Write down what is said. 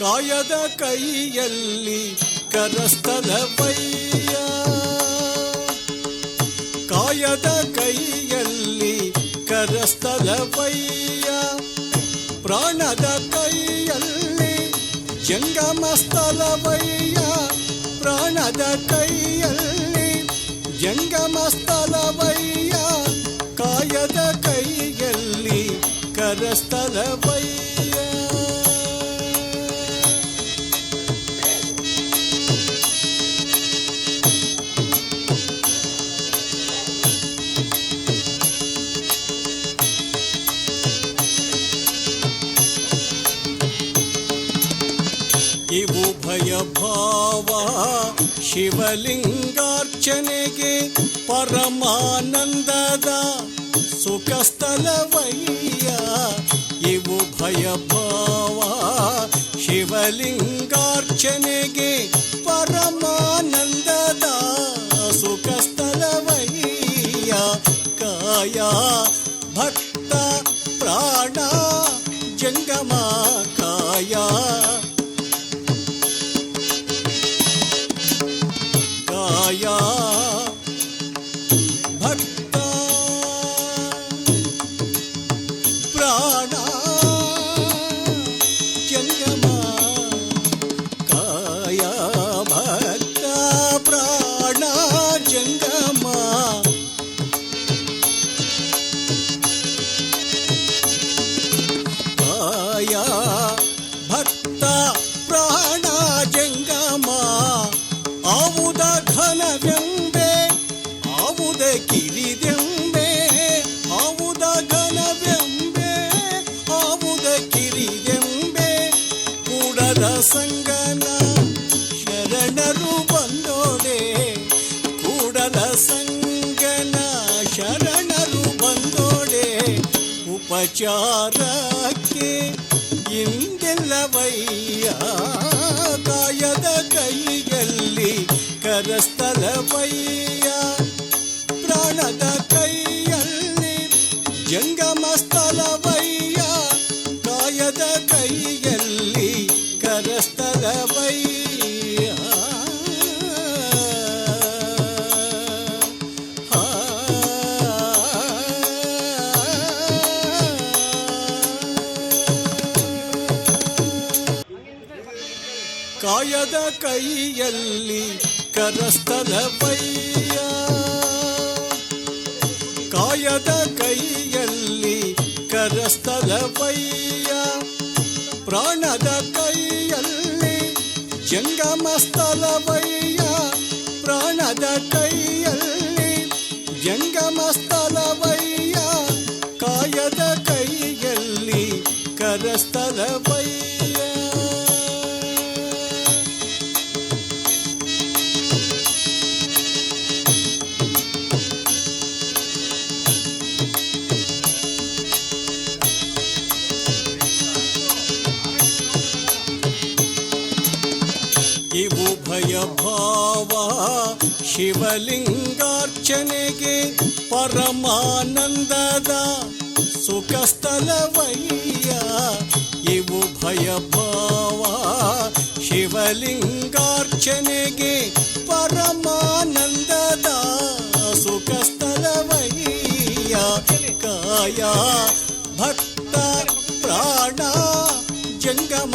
ಕಾಯದ ಕೈಯಲ್ಲಿ ಕರಸ್ಥಲವಯ್ಯ ಕಾಯದ ಕೈಯಲ್ಲಿ ಕರಸ್ಥಲವಯ್ಯ ಪ್ರಾಣದ ಕೈಯಲ್ಲಿ ಜಂಗಮ ಸ್ಥಳವಯ್ಯ ಪ್ರಾಣದ ಕೈಯಲ್ಲಿ ಜಂಗಮ ಸ್ಥಳವಯ್ಯ ಕಾಯದ ಕೈಯಲ್ಲಿ ಕರಸ್ಥಲವಯ್ಯ ಇವು ಭಯ ಭಾವ ಶಿವಲಿಂಗಾರ್ಚನೆಗೆ ಪರಮಾನಂದದ ಸುಖ ಸ್ಥಳವಯ್ಯ ಇವು ಭಯ ಭಾವ ಶಿವಲಿಂಗಾರ್ಚನೆಗೆ ಪರಮಾನಂದದ ಸುಖ ಸ್ಥಳವಯ್ಯ ಕಾಯ ಭಕ್ತ ಪ್ರಾಣ माया भक्ता प्राणा। जंगमा। काया भक्ता प्राणा जंगमा। काया ಸಂಗನ ಶರಣರು ಬಂದೋಡೆ ಕೂಡಲ ಸಂಗನ ಶರಣರು ಬಂದೋಡೆ ಉಪಚಾರಕ್ಕೆ ಇಂದೆಲ್ಲವಯ್ಯ. ಕಾಯದ ಕೈಯಲ್ಲಿ ಕರಸ್ಥಲವಯ್ಯ. ಪ್ರಾಣದ ಕೈಯಲ್ಲಿ ಜಂಗಮ ಸ್ಥಳವಯ್ಯ ಕಾಯದ ಕೈಯಲ್ಲಿ ಕರಸ್ತದ ಕರಸ್ಥಲವಯ್ಯ ಕಾಯದ ಕೈಯಲ್ಲಿ ಕರಸ್ತದ ಕರಸ್ಥಲವಯ್ಯ ಪ್ರಾಣದ ಕೈಯಲ್ಲಿ ಜಂಗಮ ಸ್ಥಳವಯ್ಯ ಪ್ರಾಣದ ಕೈಯಲ್ಲಿ ಜಂಗಮ ಸ್ಥಳವಯ್ಯ ಕಾಯದ ಕೈಯಲ್ಲಿ ಕರಸ್ಥಲವಯ್ಯ ಇವು ಭಯ ಭಾವ ಶಿವಲಿಂಗಾರ್ಚನೆಗೆ ಪರಮಾನಂದದ ಸುಖ ಸ್ಥಳವಯ್ಯ ಇವು ಭಯ ಭಾವ ಶಿವಲಿಂಗಾರ್ಚನೆಗೆ ಪರಮಾನಂದದ ಸುಖ ಸ್ಥಳವಯ್ಯ ಕಾಯ ಭಕ್ತ ಪ್ರಾಣ ಜಂಗಮ